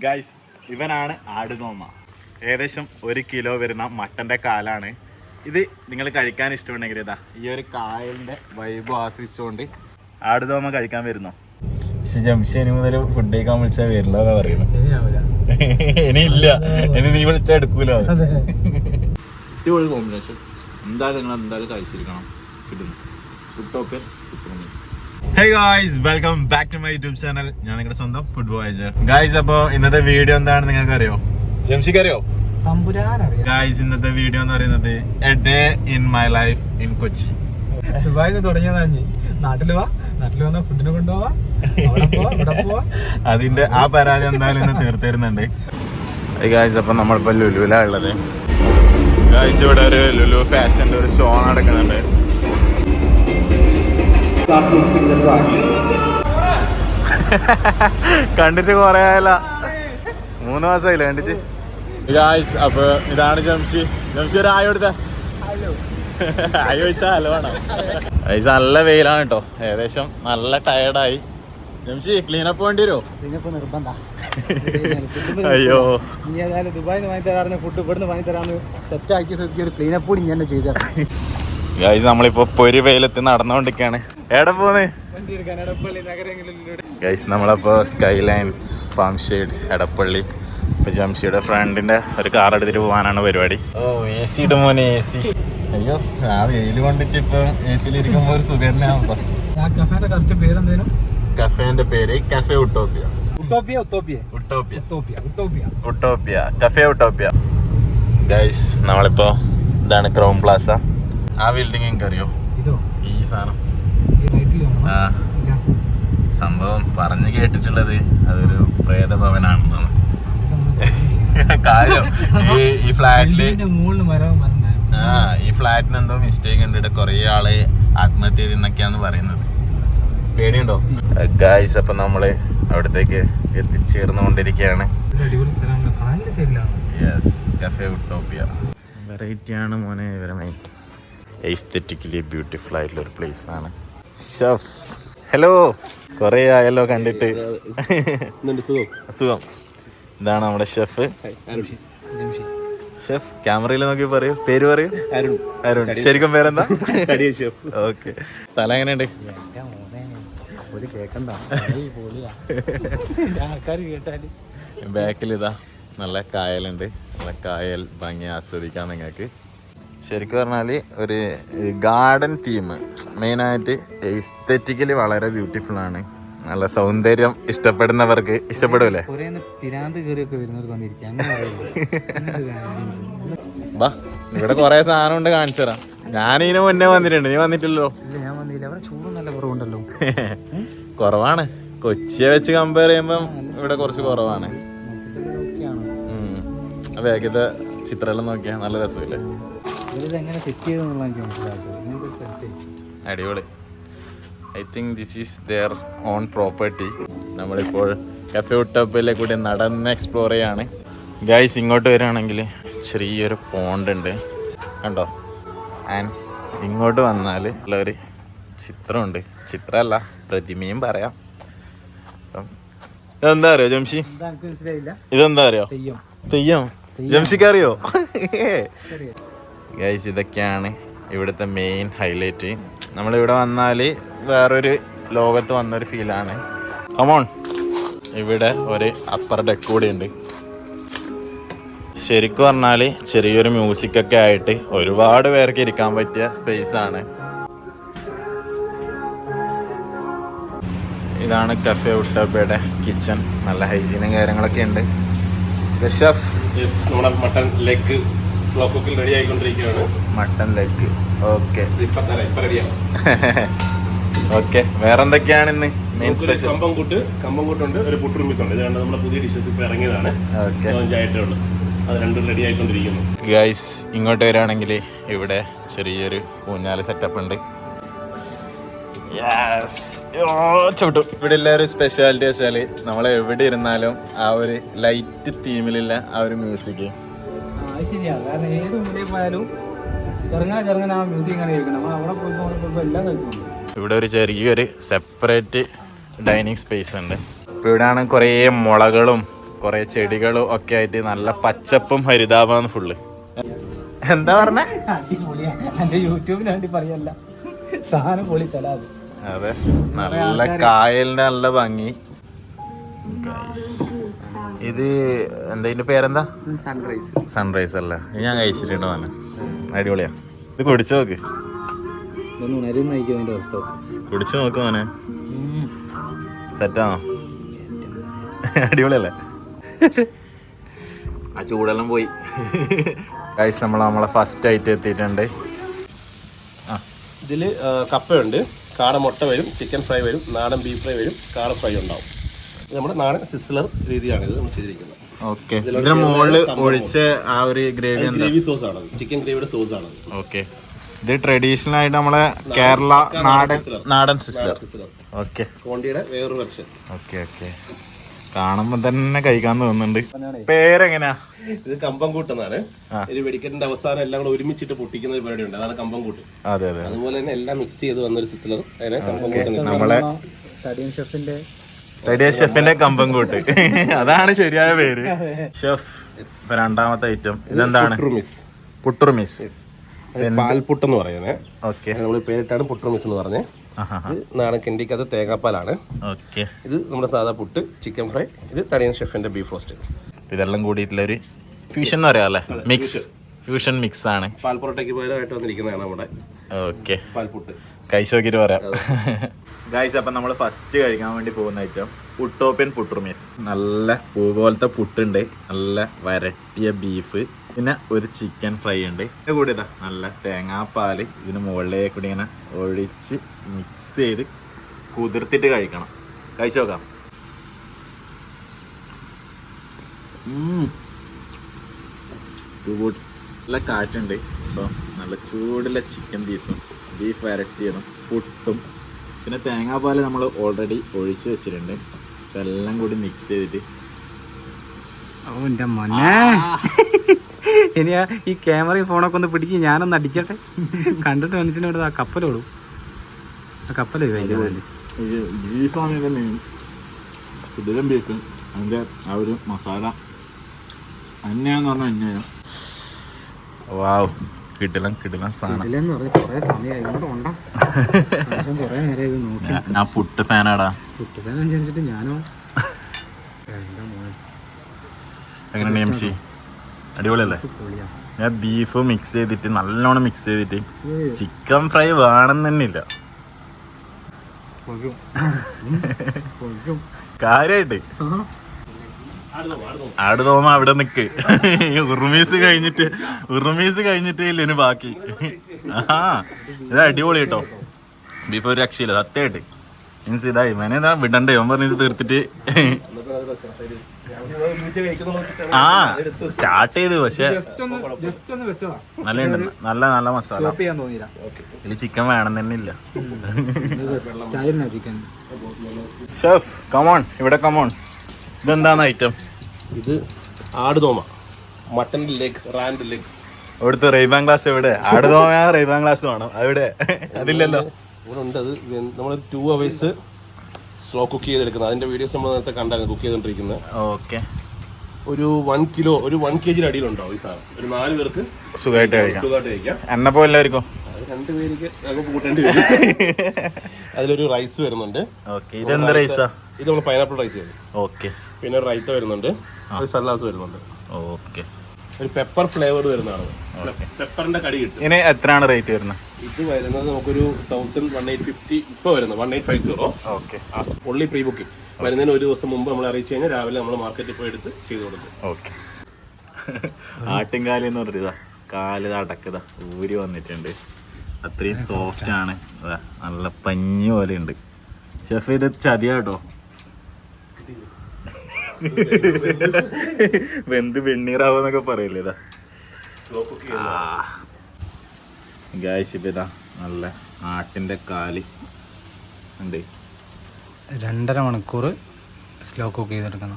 Guys ഇവനാണ് ആടുതോമ ഏകദേശം ഒരു കിലോ വരുന്ന മട്ടന്റെ കാലാണ്. ഇത് നിങ്ങൾ കഴിക്കാൻ ഇഷ്ടമുണ്ടെങ്കിൽ ഇതാ ഈ ഒരു കായലിന്റെ വൈബ് ആസ്വദിച്ചുകൊണ്ട് ആടുതോമ കഴിക്കാൻ വരുന്നോ. ജംഷനി മുതൽ ഫുഡ് കഴിക്കാൻ വിളിച്ചാൽ വരില്ല എന്നാ പറയുന്നു. ഇനി ഇല്ല ഇനി നീ വിളിച്ചാൽ എടുക്കൂലോ അടിപൊളി കോമ്പിനേഷൻ എന്തായാലും നിങ്ങൾ എന്തായാലും കഴിച്ചിരിക്കണം. കിട്ടുന്നു. കുട്ടോപ്പൻ കുട്ടുമീസ് hey guys welcome back to my YouTube channel ഞാൻ നിങ്ങളുടെ സ്വന്തം ഫുഡ് വോയേജർ ഗായ്സ് അപ്പോൾ ഇന്നത്തെ വീഡിയോ എന്താണ് നിങ്ങൾക്ക് അറിയോ ജംഷിക്ക് അറിയോ ഗായ്സ് ഇന്നത്തെ വീഡിയോ എന്ന് പറയുന്നത് a day in my life in Kochi തുടങ്ങിയതാ വാ നാട്ടിൽ വന്ന ഫുഡിനെ കൊണ്ടുപോവാ. അതിന്റെ ആ പരാതി എന്തായാലും ഇന്ന് തീർത്തിരുന്നുണ്ട്. ഗായ്സ് അപ്പം നമ്മളിപ്പോൾ ലുലുവിലാ ഉള്ളത്. ഗായ്സ് ഇവിടെ ഒരു ലുലു ഫാഷന്റെ ഒരു ഷോ നടക്കുന്നുണ്ട്. കണ്ടിട്ട് കുറേ ആയല്ല. മൂന്ന് മാസമായില്ല കണ്ടിട്ട്? ഗായ്സ് അപ്പൊ ഇതാണ് ജംഷി. ജംഷി ഒരു ആയ കൊടുത്ത ആയോ. ചോദിച്ചാ ഹലോ ആണോ ഗായ്സ് നല്ല വെയിലാണ് കേട്ടോ ഏകദേശം നല്ല ടയർഡായി ജംഷി ക്ലീൻ അപ്പ് വേണ്ടി വരുമോ അയ്യോ. നീ ഏതായാലും ദുബായിൽ വാങ്ങി തരാറിന് ഫുഡ് ഇവിടുന്ന് വാങ്ങി തരാന്ന് സെറ്റ് ആക്കി സെറ്റ് ഒരു ക്ലീനപ്പ് കൂടി ഞാൻ ചെയ്ത ഗായ്സ് നമ്മളിപ്പോ പൊരി വെയിലത്ത് നടന്നുകൊണ്ടിരിക്കാണ്. എവിടെ പോന്ന്? ഗൈസ് നമ്മളപ്പോൾ sky line palm shade Edappally. ഇപ്പൊ ജംഷിയുടെ ഫ്രണ്ടിന്റെ ഒരു കാർ എടുത്തിട്ട് പോകാനാണ് പരിപാടി. ഓ എ സി ഇടുമോനെ എ സി അയ്യോ ആ വെയിൽ കൊണ്ടിട്ട് ഇപ്പൊ എ സിയിൽ ഇരിക്കുമ്പോ ഒരു സുഖന്നാകുമ്പോ ആ കഫേന്റെ പേര് cafe utopia utopia utopia utopia utopia utopia utopia cafe utopia guys നമ്മളിപ്പോ ഇതാണ് ക്രൗൺ പ്ലാസ ആ ബിൽഡിംഗ് എനിക്കറിയോ ഇതോ? ഈ സാധനം. സംഭവം പറഞ്ഞു കേട്ടിട്ടുള്ളത് അതൊരു പ്രേതഭവനാണെന്നാണ്. കാര്യം ഈ ഈ ഫ്ലാറ്റിൽ ആ ഈ ഫ്ലാറ്റിന് എന്തോ മിസ്റ്റേക്ക് ഉണ്ട്. കുറേ ആൾ ആത്മഹത്യ ചെയ്തെന്നൊക്കെയാന്ന് പറയുന്നത്. പേടിയുണ്ടോ? ഗായ്സ് അപ്പൊ നമ്മൾ അവിടത്തേക്ക് എത്തിച്ചേർന്നുകൊണ്ടിരിക്കുകയാണ്. യെസ് കഫേ ഉട്ടോപ്പിയ വെറൈറ്റി ആണ് മോനെ ഇവരമായി എസ്തെറ്റിക്കലി ബ്യൂട്ടിഫുൾ ആയിട്ടുള്ള ഒരു പ്ലേസ് ആണ്. ഷഫ്. ഹലോ. കുറേ ആയല്ലോ കണ്ടിട്ട്. സുഖം? ഇതാണ് നമ്മുടെ ഷെഫ്. ഷെഫ് ക്യാമറയിൽ നോക്കി പറയൂ. പേര് പറയൂ. അരുൺ. അരുൺ. ശരിക്കും പേരെന്താ? ഷെഫ്. ഓക്കെ. സ്ഥലം എങ്ങനെയുണ്ട്? ബാക്കിലിതാ മോനെ ഒരു കേക്കണ്ട. പൊളിയാ. ആൾക്കാർ കേട്ടാൽ. ബാക്കിൽ ഇതാ നല്ല കായലുണ്ട്. നല്ല കായൽ ഭംഗി ആസ്വദിക്കാം നിങ്ങൾക്ക്. ശരിക്കും പറഞ്ഞാൽ ഒരു ഗാർഡൻ തീം. മെയിനായിട്ട് എസ്തെറ്റിക്കലി വളരെ ബ്യൂട്ടിഫുൾ ആണ്. നല്ല സൗന്ദര്യം ഇഷ്ടപ്പെടുന്നവർക്ക് ഇഷ്ടപ്പെടൂലേ? ബാ ഇവിടെ കുറെ സാധനം ഉണ്ട് കാണിച്ചു തരാം. ഞാനിതിന് മുന്നേ വന്നിട്ടുണ്ട്. നീ വന്നിട്ടില്ലല്ലോ? ഞാൻ വന്നില്ല. അവിടെ ചൂടും നല്ല കുറവുണ്ടല്ലോ. കുറവാണ്. കൊച്ചിയെ വെച്ച് കമ്പയർ ചെയ്യുമ്പം ഇവിടെ കുറച്ച് കുറവാണ്. ബാക്കിത്തെ ചിത്രമെല്ലാം നോക്കിയാൽ നല്ല രസമില്ലേ? സെറ്റ് ചെയ്തെന്നുള്ള എനിക്ക് മനസ്സിലാക്കുക അടിപൊളി. I think this is their own property നമ്മളിപ്പോൾ കഫേ ഉട്ടപ്പിലെ കൂടി നടന്ന് എക്സ്പ്ലോർ ചെയ്യാണ്. ഗൈസ് ഇങ്ങോട്ട് വരികയാണെങ്കിൽ ചെറിയൊരു പോണ്ട് ഉണ്ട്. കണ്ടോ? ആൻഡ് ഇങ്ങോട്ട് വന്നാൽ ഉള്ളൊരു ചിത്രമുണ്ട്. ചിത്രമല്ല പ്രതിമയും പറയാം. അപ്പം ഇതെന്താ അറിയോ ജംഷി? ഇതെന്താ അറിയോ? തെയ്യം. തെയ്യം? ജംഷിക്ക് അറിയോ? ഗൈസ് ഇതൊക്കെയാണ് ഇവിടുത്തെ മെയിൻ ഹൈലൈറ്റ് നമ്മളിവിടെ വന്നാൽ വേറൊരു ലോകത്ത് വന്നൊരു ഫീലാണ്. കമോൺ ഇവിടെ ഒരു അപ്പർ ഡെക്ക് കൂടി ഉണ്ട് ശരിക്കും പറഞ്ഞാൽ ചെറിയൊരു മ്യൂസിക് ഒക്കെ ആയിട്ട് ഒരുപാട് പേർക്ക് ഇരിക്കാൻ പറ്റിയ സ്പേസ് ആണ്. ഇതാണ് കഫേ ഉട്ടബയുടെ കിച്ചൺ നല്ല ഹൈജീനും കാര്യങ്ങളൊക്കെ ഉണ്ട്. ഷെഫ് നമ്മുടെ മട്ടൺ ലെഗ് ഫ്ലോ കുക്കിൽ റെഡി ആയിക്കൊണ്ടിരിക്കുകയാണ്. Mutton leg okay. ഓക്കെ. വേറെ എന്തൊക്കെയാണ് ഇന്ന് മെയിൻ സ്പെഷ്യൽ കമ്പംകൂട്ട് കമ്പംകൂട്ടുണ്ട് ഒരു പുട്ടുറുമിസ് ഉണ്ട്. ഇതാണ് നമ്മുടെ പുതിയ ഡിഷസ് ഇപ്പൊ ഇറങ്ങിയതാണ്. ഓക്കെ. ആയിട്ടേ ഉള്ളൂ. അത് രണ്ടും റെഡി ആയിക്കൊണ്ടിരിക്കുന്നു. ഗൈസ് ഇങ്ങോട്ട് വരികയാണെങ്കിൽ ഇവിടെ ചെറിയൊരു ഊഞ്ഞാൽ സെറ്റപ്പ് ഉണ്ട്. ചുട്ടു ഇവിടെ ഉള്ള ഒരു സ്പെഷ്യാലിറ്റി വെച്ചാൽ നമ്മൾ എവിടെ ഇരുന്നാലും ആ ഒരു ലൈറ്റ് തീമിലുള്ള ആ ഒരു മ്യൂസിക് ശരിയാ. കാരണം ഏത് മുന്നിൽ പോയാലും ചെറുങ്ങനെ ചെറുങ്ങനെ ആ മ്യൂസിക് ഇങ്ങനെ കേൾക്കണം. നമ്മൾ അവിടെ എല്ലാം കേൾക്കുന്നുണ്ട് ഇവിടെ ഒരു ചെറിയൊരു സെപ്പറേറ്റ് ഡൈനിങ് സ്പേസ് ഉണ്ട്. ഇപ്പോൾ ഇവിടെയാണ് കുറേ മുളകളും കുറെ ചെടികളും ഒക്കെ ആയിട്ട് നല്ല പച്ചപ്പും ഹരിതാപാന്ന് ഫുള്ള് എന്താ പറഞ്ഞ? പറയല്ല. സാധനം പൊളി അത്. അതെ. നല്ല കായലിന്റെ നല്ല ഭംഗി. ഇത് എന്താ ഇതിന്റെ പേരെന്താ? സൺറൈസ് സൺറൈസ് അല്ല? ഇത് ഞാൻ കഴിച്ചിട്ടുണ്ട് മോനെ. അടിപൊളിയാ. ഇത് കുടിച്ചു നോക്ക്. കുടിച്ചു നോക്ക് മോനെ. സെറ്റാണോ അടിപൊളിയല്ലേ? ആ ചൂടെല്ലാം പോയി. ഗൈസ് നമ്മൾ നമ്മളെ ഫസ്റ്റ് ആയിട്ട് എത്തിയിട്ടുണ്ട്. ആ. ഇതിൽ കപ്പയുണ്ട്. കാട മുട്ട വരും ചിക്കൻ ഫ്രൈ വരും നാടൻ ബീഫ് ഫ്രൈ വരും കാട ഫ്രൈ ഉണ്ടാവും. നമ്മുടെ നാടൻ സിസ്ലർ രീതിയാണ് ഇത് നമ്മൾ ചെയ്തിരിക്കുന്നത്. ഓക്കെ. ഇതിന് മുകളിൽ ഒഴിച്ച ആ ഒരു ഗ്രേവി എന്താ? ഗ്രേവി സോസ് ആണ്. ചിക്കൻ ഗ്രേവിയുടെ സോസ് ആണ്. ഓക്കെ. ഇത് ട്രഡീഷണൽ ആയിട്ട് നമ്മളെ കേരള നാടൻ നാടൻ സിസ്റ്റർ സിസ്ലർ ഓക്കെ. കോണ്ടിയുടെ വേറൊരു വെർഷൻ ഓക്കെ ഓക്കെ. കാണുമ്പോ തന്നെ കഴിക്കാൻ തോന്നുന്നുണ്ട്. പേരെങ്ങനെയാ ഇത് കമ്പം ആ. ഒരു വെടിക്കെട്ടിന്റെ അവസാനം എല്ലാം കൂടെ ഒരുമിച്ചിട്ട് പൊട്ടിക്കുന്ന ഒരു പരിപാടി ഉണ്ട് അതാണ് കമ്പംകൂട്ട് അതെ അതെ. അതുപോലെ തന്നെ എല്ലാം മിക്സ് ചെയ്ത് വന്നൊരു സിസ്റ്റർ അതിനെ കമ്പംകൂട്ട് എന്ന് നമ്മളെ ഷെഫിന്റെ റെഡിയ ഷെഫിന്റെ കമ്പം കൂട്ട്. അതാണ് ശരിയായ പേര്. ഷെഫ് ഇപ്പൊ രണ്ടാമത്തെ ഐറ്റം ഇതെന്താണ്? പുട്ടുറുമിസ്. പാൽപുട്ട് എന്ന് പറയുന്നത് ഓക്കെ നമ്മൾ പേരിട്ടാണ് പുട്ടുറുമിസ് എന്ന് പറഞ്ഞത് ഇത് നാടൻ കിണ്ടിക്കകത്ത് തേങ്ങാപ്പാലാണ്. ഓക്കെ ഇത് നമ്മുടെ സാധാ പുട്ട് ചിക്കൻ ഫ്രൈ ഇത് തടിയൻ ഷെഫിന്റെ ബീഫ് റോസ്റ്റ് ഇതെല്ലാം കൂടിയിട്ടുള്ള ഒരു ഫ്യൂഷൻ എന്ന് പറയാം അല്ലേ? മിക്സ് ഫ്യൂഷൻ മിക്സ് ആണ്. പാൽപൊറോട്ടയ്ക്ക് പകരമായിട്ട് വന്നിരിക്കുന്നതാണ് നമ്മുടെ ഓക്കെ പാൽപുട്ട്. കഴിച്ചു പറയാം. ഗൈസ് അപ്പം നമ്മൾ ഫസ്റ്റ് കഴിക്കാൻ വേണ്ടി പോകുന്ന ഐറ്റം ഉട്ടോപ്യൻ പുട്ടുറുമീസ് നല്ല പൂ പോലത്തെ പുട്ടുണ്ട്. നല്ല വരട്ടിയ ബീഫ് പിന്നെ ഒരു ചിക്കൻ ഫ്രൈ ഉണ്ട്. ഇതിന്റെ കൂടെ ഇതാ നല്ല തേങ്ങാപ്പാൽ ഇതിന് മുകളിലേക്ക് ഇങ്ങനെ ഒഴിച്ച് മിക്സ് ചെയ്ത് കുതിർത്തിട്ട് കഴിക്കണം. കഴിച്ചു നോക്കാം. നല്ല കാറ്റുണ്ട്. അപ്പം നല്ല ചൂടുള്ള ചിക്കൻ പീസും ബീഫ് വരട്ടിയതും പുട്ടും. പിന്നെ തേങ്ങാപ്പാൽ നമ്മൾ ഓൾറെഡി ഒഴിച്ച് വെച്ചിട്ടുണ്ട്. ഇതെല്ലാം കൂടി മിക്സ് ചെയ്തിട്ട്. ഓ എന്റെ മൊന്നെ ഇനി ആ ഈ ക്യാമറയും ഫോണൊക്കെ ഒന്ന് പിടിക്കും ഞാനൊന്ന് അടിക്കട്ടെ. കണ്ടിട്ട് മനസ്സിനോട് ആ കപ്പലോടും ആ കപ്പല ബീഫാണ് മെയിൻ കുതിരൻ ബീഫ് അതിന്റെ ആ ഒരു മസാല. അന്യാന്ന് പറഞ്ഞാൽ അന്യായം. വാവ് കിടിലം കിടിലം സാധനം. ഞാൻ- പുട്ട് ഫാനാടാ. കുട്ടികളനുസരിച്ചിട്ട് ഞാനോ? എന്താ ഞാനോ എങ്ങനെയാണ് എം സി? അടിപൊളിയല്ലേ? ഞാൻ ബീഫ് മിക്സ് ചെയ്തിട്ട് നല്ലോണം മിക്സ് ചെയ്തിട്ട് ചിക്കൻ ഫ്രൈ വേണം തന്നെ ഇല്ല. കാര്യായിട്ട്. ആട് അവിടെ നിക്ക്. ഉറുമീസ് കഴിഞ്ഞിട്ട് ഉറുമീസ് കഴിഞ്ഞിട്ടേ ഇല്ലേന് ബാക്കി. ആ ഇത് അടിപൊളി കേട്ടോ. ബീഫ് ഒരു രക്ഷയില്ല സത്യമായിട്ട്. മീൻസ് ഇതായി മേനെ ഇതാ വിടണ്ടേ? ഓൻ പറഞ്ഞത് തീർത്തിട്ട്. ആ സ്റ്റാർട്ട് ചെയ്തു പക്ഷെ നല്ല നല്ല നല്ല മസാല. ഇതിൽ ചിക്കൻ വേണം തന്നെ ഇല്ല. ഷെഫ് കമോൺ ഇവിടെ കമോൺ ഇതെന്താണ് ഐറ്റം ഇത് ആടുതോമ. മട്ടൻ ലെഗ് റാൻഡ് ലെഗ് ഇവിടുത്തെ റെയ്ബാൻ ഗ്ലാസ് എവിടെ? ആടുതോമ റെയ്ബാൻ ഗ്ലാസ് വേണം? അവിടെ. അതില്ലല്ലോ. ഇവിടെ ഉണ്ട് അത് നമ്മൾ ടു അവേഴ്സ് സ്ലോ കുക്ക് ചെയ്തെടുക്കുന്നത്. അതിന്റെ വീഡിയോസ് നമ്മൾ നേരത്തെ കണ്ടാണ് കുക്ക് ചെയ്തുകൊണ്ടിരിക്കുന്നത് ഓക്കെ ഒരു വൺ കിലോ ഒരു വൺ കെ ജിയുടെ അടിയിലുണ്ടാവും ഈ സാധനം. ഒരു നാല് പേർക്ക് സുഖമായിട്ട് കഴിക്കാം. സുഖമായിട്ട് കഴിക്കാം. എന്നെ പോലെ എല്ലാവർക്കും. അത് രണ്ട് പേർക്ക് നമുക്ക് കൂട്ടേണ്ടി വരും. അതിലൊരു റൈസ് വരുന്നുണ്ട്. ഓക്കെ ഇതെന്ത് റൈസാ ഇത് നമ്മൾ പൈനാപ്പിൾ റൈസ് വരും ഓക്കെ പിന്നെ റൈത്ത വരുന്നുണ്ട്. ഒരു സല്ലാസ് വരുന്നുണ്ട്. ഓക്കെ. ഒരു പെപ്പർ ഫ്ലേവർ വരുന്നതാണ്. പെപ്പറിന്റെ കടി കിട്ടും. ഇനി എത്രയാണ് റേറ്റ് വരുന്നത്? ഇത് വരുന്നത് നമുക്കൊരു തൗസൻഡ് വൺ എയ്റ്റ് ഫിഫ്റ്റി ഇപ്പൊ വരുന്നത്. One eight five zero okay. Only pre booking വരുന്നതിന് ഒരു ദിവസം മുമ്പ് നമ്മൾ അറിയിച്ചു കഴിഞ്ഞാൽ രാവിലെ നമ്മൾ മാർക്കറ്റിൽ പോയി എടുത്ത് ചെയ്ത് കൊടുക്കും. ഓക്കെ. ആട്ടിൻകാലി എന്ന് പറഞ്ഞതാ കാൽ അടക്കതാ ഊരി വന്നിട്ടുണ്ട്. അത്രയും സോഫ്റ്റ് ആണ്. നല്ല പഞ്ഞി പോലെ ഉണ്ട്. ഷെഫ് ഇത് ചതിയാട്ടോ വെന്ത് വെണ്ണീറാവെന്നൊക്കെ പറയില്ലേ ഇതാ. സ്ലോ കുക്ക് ഗായ്സ് ഇപ്പം ഇതാ നല്ല ആട്ടിന്റെ കാലി. ഉണ്ട് രണ്ടര മണിക്കൂർ സ്ലോ കുക്ക് ചെയ്തെടുക്കുന്ന.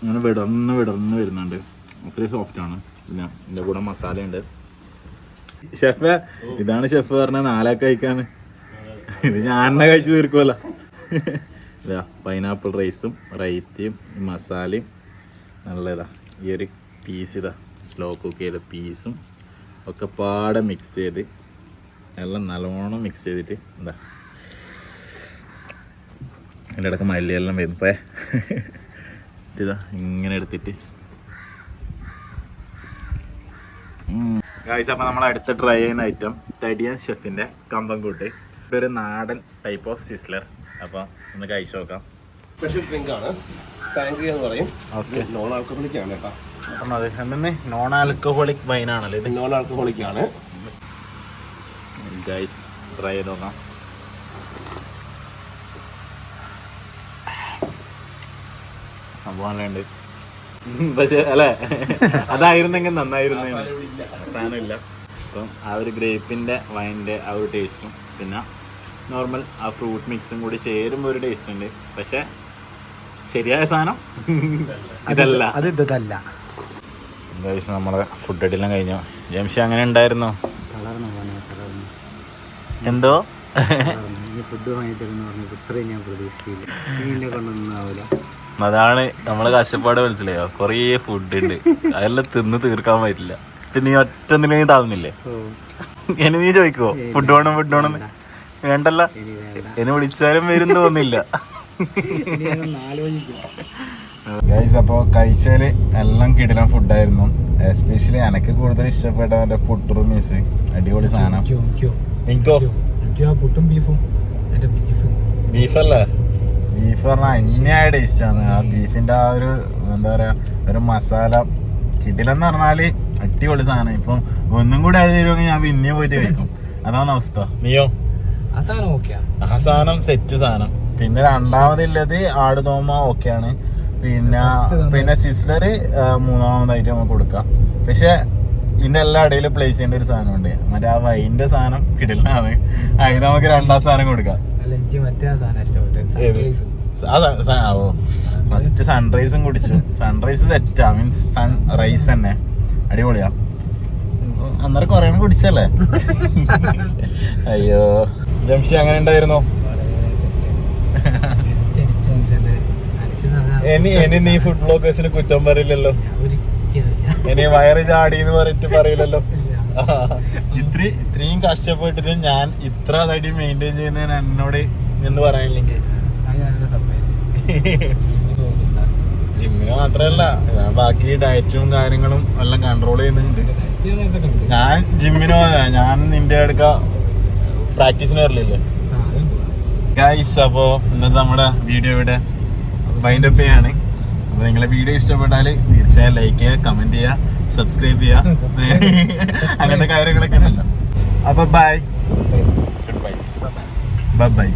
അങ്ങനെ വിടർന്ന് വിടർന്ന് വരുന്നുണ്ട്. അത്രയും സോഫ്റ്റ് ആണ്. പിന്നെ ഇതിന്റെ കൂടെ മസാല ഉണ്ട്. ഷെഫ് ഇതാണ് ഷെഫ് പറഞ്ഞ നാലാക്ക് കഴിക്കാന്ന് ഇത് ഞാൻ കഴിച്ചു തീർക്കുമല്ലോ ഇതാ പൈനാപ്പിൾ റൈസും റൈത്തയും മസാലയും നല്ലതാ. ഈ ഒരു പീസ് ഇതാ സ്ലോ കുക്ക് ചെയ്ത പീസും ഒക്കെ പാടെ മിക്സ് ചെയ്ത് എല്ലാം നല്ലോണം മിക്സ് ചെയ്തിട്ട് എന്താ അതിന്റെ ഇടയ്ക്ക് മല്ലിയെല്ലാം വരുമ്പേ ഇതാ ഇങ്ങനെ എടുത്തിട്ട്. ഗായ്സ് അപ്പോൾ നമ്മൾ അടുത്ത ട്രൈ ചെയ്യുന്ന ഐറ്റം തടിയൻ ഷെഫിന്റെ കമ്പം കൂട്ട്. ഒരു നാടൻ ടൈപ്പ് ഓഫ് സിസ്ലർ അപ്പോൾ ഒന്ന് കഴിച്ചു നോക്കാം. സ്പെഷ്യൽ ഡ്രിങ്ക് ആണ്. സാങ്ക്രി എന്ന് പറയും. നോൺ ആൽക്കഹോളിക് ആണ് കേട്ടോ. അപ്പം അത് എന്തെന്ന്? നോൺ ആൽക്കഹോളിക് ആണല്ലേ ഇത്? നോൺ ആൽക്കഹോളിക് ആണ്. ഗൈസ് ട്രൈ ചെയ്ത് നോക്കാം. പക്ഷെ അല്ലേ? അതായിരുന്നെങ്കിൽ നന്നായിരുന്നു സാധനമില്ല അപ്പം ആ ഒരു ഗ്രേപ്പിന്റെ വൈന്റെ ആ ഒരു ടേസ്റ്റും പിന്നെ നോർമൽ ആ ഫ്രൂട്ട് മിക്സും കൂടി ചേരുമ്പോൾ ഒരു ടേസ്റ്റ് ഉണ്ട്. പക്ഷെ ശരിയായ സാധനം ഇതല്ല. അത് ഇതല്ല. ഗൈസ് നമ്മളെ ഫുഡ് അടിയെല്ലാം കഴിഞ്ഞു. ജംഷി അങ്ങനെ ഉണ്ടായിരുന്നോ? എന്തോ? ഫുഡ് ഇത്രയും ഞാൻ പ്രതീക്ഷിച്ചില്ല. അതാണ് നമ്മളെ കഷ്ടപ്പാട് മനസ്സിലായോ. കുറേ ഫുഡ് ഉണ്ട്. അതെല്ലാം തിന്ന് തീർക്കാൻ പറ്റില്ല. പിന്നെ നീ ഒറ്റ നിലയും താങ്ങുന്നില്ലേ എനി നീ ചോദിക്കോ ഫുഡ് വേണം ഫുഡ് വേണം വേണ്ടല്ല എന്നെ വിളിച്ചാലും വരും തോന്നില്ല. ഗൈസ് അപ്പോൾ കഴിച്ചാൽ എല്ലാം കിടിലൻ ഫുഡായിരുന്നു എസ്പെഷ്യലി എനിക്ക് കൂടുതൽ ഇഷ്ടപ്പെട്ട എന്റെ പുട്ടുറു മീസ്. അടിപൊളി സാധനം. എനിക്കോ പുട്ടും ബീഫും ബീഫല്ല? ബീഫ് പറഞ്ഞാൽ അന്യായ ഇഷ്ടമാണ് ആ ബീഫിന്റെ ആ ഒരു എന്താ പറയാ ഒരു മസാല കിടിലെന്ന് പറഞ്ഞാൽ അടിപൊളി സാധനം. ഇപ്പം ഒന്നും കൂടി ആയി തരുമെങ്കിൽ ഞാൻ പിന്നെ പോയിട്ട് കഴിക്കും. അതാണ് അവസ്ഥ. നീയോ? സാധനം സെറ്റ് സാധനം പിന്നെ രണ്ടാമതുള്ളത് ആടുതോമ ഓക്കെയാണ് പിന്നെ പിന്നെ സിസ്ലർ മൂന്നാമതായിട്ട് നമുക്ക് കൊടുക്കാം. പക്ഷെ ഇതിന്റെ എല്ലാ ഇടയിലും പ്ലേസ് ചെയ്യേണ്ട ഒരു സാധനമുണ്ട്. മറ്റേ ആ വൈന്റെ സാധനം കിടിലാണ്. അതിന് നമുക്ക് രണ്ടാം സാധനം കൊടുക്കാം. ഓ. ഫസ്റ്റ് സൺറൈസും കുടിച്ചു. സൺറൈസ് സെറ്റാ മീൻസ് സൺറൈസ് തന്നെ. അടിപൊളിയാ. അന്നേരം കൊറേ കുടിച്ചല്ലേ? അയ്യോ. ജംഷി അങ്ങനെ ഉണ്ടായിരുന്നോ? ഇനി ഇനി നീ ഫുഡ് ബ്ലോഗേഴ്സിന് കുറ്റം പറയില്ലല്ലോ. ഇനി വയറ് ചാടി എന്ന് പറഞ്ഞിട്ട് പറയില്ലല്ലോ. ഇത്ര ഇത്രയും കഷ്ടപ്പെട്ടിട്ട് ഞാൻ ഇത്ര തടി മെയിന്റെയിൻ ചെയ്യുന്നതിന് എന്നോട് എന്ന് പറയാനില്ലെങ്കിൽ? ജിമ്മിന് മാത്രല്ല ഞാൻ ബാക്കി ഡയറ്റും കാര്യങ്ങളും എല്ലാം കൺട്രോൾ ചെയ്യുന്നുണ്ട്. ഞാൻ ജിമ്മിന് പോയതാ. ഞാൻ നിന്റെ അടുക്ക പ്രാക്ടീസിന് വരലില്ലേ? ഗൈസ് അപ്പോ ഇന്നത്തെ നമ്മുടെ വീഡിയോ ഇവിടെ വൈൻഡ് അപ്പ് ചെയ്യാണ്. അപ്പൊ നിങ്ങളെ വീഡിയോ ഇഷ്ടപ്പെട്ടാൽ തീർച്ചയായും ലൈക്ക് ചെയ്യുക കമന്റ് ചെയ്യുക സബ്സ്ക്രൈബ് ചെയ്യുക. അങ്ങനത്തെ കാര്യങ്ങളൊക്കെ ഉണ്ടല്ലോ അപ്പോൾ bye goodbye bye by